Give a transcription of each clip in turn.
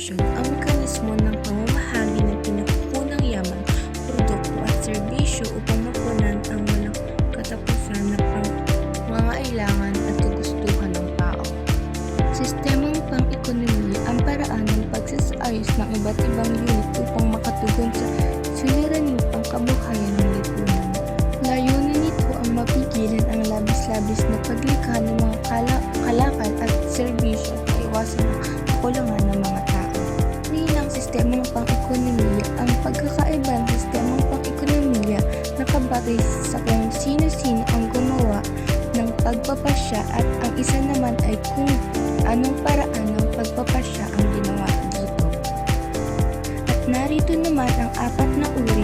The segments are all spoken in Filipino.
impormasyon ang mekanismo ng pamamahagi ng pinagkukunang yaman, produkto at serbisyo upang mapunan ang walang katapusan na pangangailangan at kagustuhan ng tao. Sistemang pang-ekonomiya ang paraan ng pagsasayos ng iba't ibang unit upang makatugon sa suliranin pangkabuhayan ng lipunan. Pang-ekonomiya, ang pagkakaiba ng sistemang pang-ekonomiya nakabatay sa kung sino-sino ang gumawa ng pagpapasya at ang isa naman ay kung anong paraan ng pagpapasya ang ginawa dito. At narito naman ang apat na uri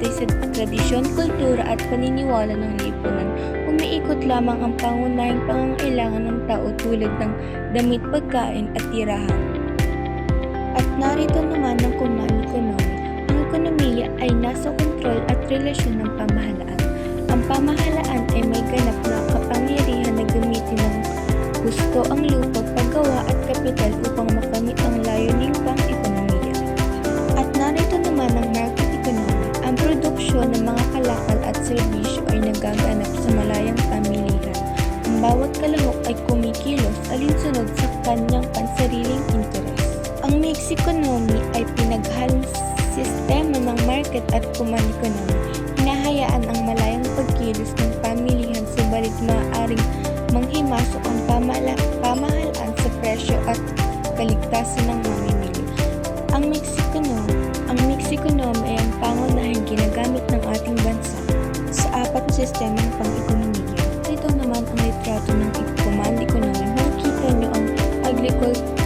ay nakabatay sa tradisyon, kultura at paniniwala ng lipunan. Umiikot lamang ang pangunahing pangangailangan ng tao tulad ng damit, pagkain at tirahan. At narito naman ang command economy. Ang ekonomiya ay nasa kontrol at relasyon ng pamahalaan. Ang pamahalaan ay kumikilos alinsunod sa kanyang pansariling interes. Ang mixed economy ay pinaghalong sistema ng market at command economy. Hinahayaan ang malayang pagkilos ng pamilihan subalit maaaring manghimasok ang pamala, pamahalaan sa presyo at kaligtasan ng mamimili. Ang mixed economy, ang mixed economy ay ang pangunahing ginagamit ng ating bansa sa apat na sistemang pang-ekonomiya. Litrato ng command economy. Makikita nyo ang agricul-